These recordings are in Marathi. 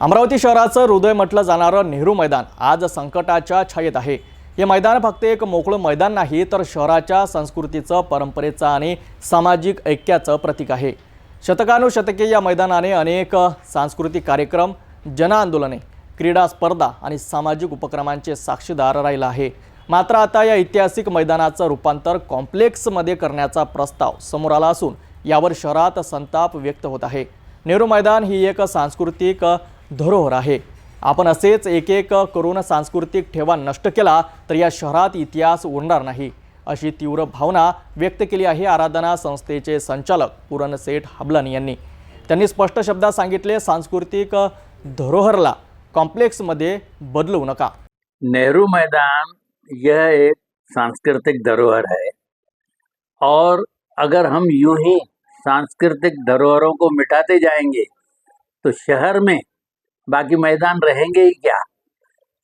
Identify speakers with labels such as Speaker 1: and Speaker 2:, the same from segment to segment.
Speaker 1: अमरावती शहराचं हृदय म्हटलं जाणारं नेहरू मैदान आज संकटाच्या छायेत आहे. हे मैदान फक्त एक मोकळं मैदान नाही तर शहराच्या संस्कृतीचं परंपरेचं आणि सामाजिक ऐक्याचं प्रतीक आहे. शतकानुशतके या मैदानाने अनेक सांस्कृतिक कार्यक्रम जनआंदोलने क्रीडा स्पर्धा आणि सामाजिक उपक्रमांचे साक्षीदार राहिला आहे. मात्र आता या ऐतिहासिक मैदानाचं रूपांतर कॉम्प्लेक्समध्ये करण्याचा प्रस्ताव समोर आला असून यावर शहरात संताप व्यक्त होत आहे. नेहरू मैदान ही एक सांस्कृतिक धरोहर आहे. आपण असेच एक एक करून सांस्कृतिक ठेवा नष्ट केला तर या शहरात इतिहास उरणार नाही अशी तीव्र भावना व्यक्त केली आहे आराधना संस्थेचे संचालक पुरण सेठ हबलानी यांनी. त्यांनी स्पष्ट शब्दात सांगितले सांस्कृतिक धरोहरला कॉम्प्लेक्समध्ये बदलू नका.
Speaker 2: नेहरू मैदान यह एक सांस्कृतिक धरोहर है। और अगर हम यूं ही सांस्कृतिक धरोहरों को मिटाते जाएंगे तो शहर में बाकी मैदान रहेंगे ही क्या?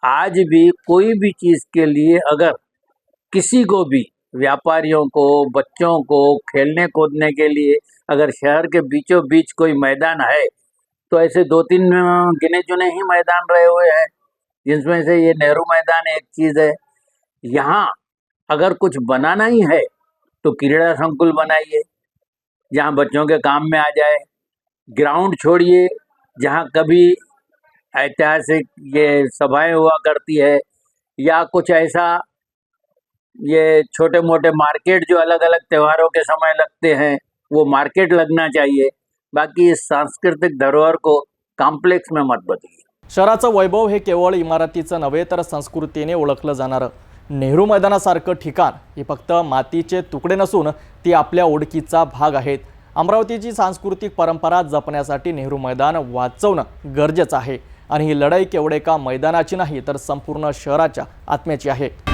Speaker 2: आज भी कोई भी चीज़ के लिए अगर किसी को भी, व्यापारियों को, बच्चों को, खेलने कूदने के लिए अगर शहर के बीचों बीच कोई मैदान है तो ऐसे दो तीन गिने चुने ही मैदान रहे हुए हैं जिसमें से ये नेहरू मैदान एक चीज़ है। यहाँ अगर कुछ बनाना ही है तो क्रीड़ा संकुल बनाइए, जहाँ बच्चों के काम में आ जाए, ग्राउंड छोड़िए, जहाँ कभी ऐतिहासिक ये सभाएं हुआ करती है या कुछ ऐसा ये छोटे मोटे मार्केट जो अलग अलग त्योहारों के समय लगते हैं वो मार्केट लगना चाहिए। बाकी इस सांस्कृतिक धरोहर को कॉम्प्लेक्स में मत बदलिए।
Speaker 1: शहराचं वैभव हे केवळ इमारतीचं नव्हे तर संस्कृतीने ओळखलं जाणारं. नेहरू मैदानासारखं ठिकाण हे फक्त मातीचे तुकडे नसून ती आपल्या ओळखीचा भाग आहेत. अमरावतीची सांस्कृतिक परंपरा जपण्यासाठी नेहरू मैदान वाचवणं गरजेचं आहे. आणि ही लढाई केवढे का मैदानाची नाही तर संपूर्ण शहराच्या आत्म्याची आहे.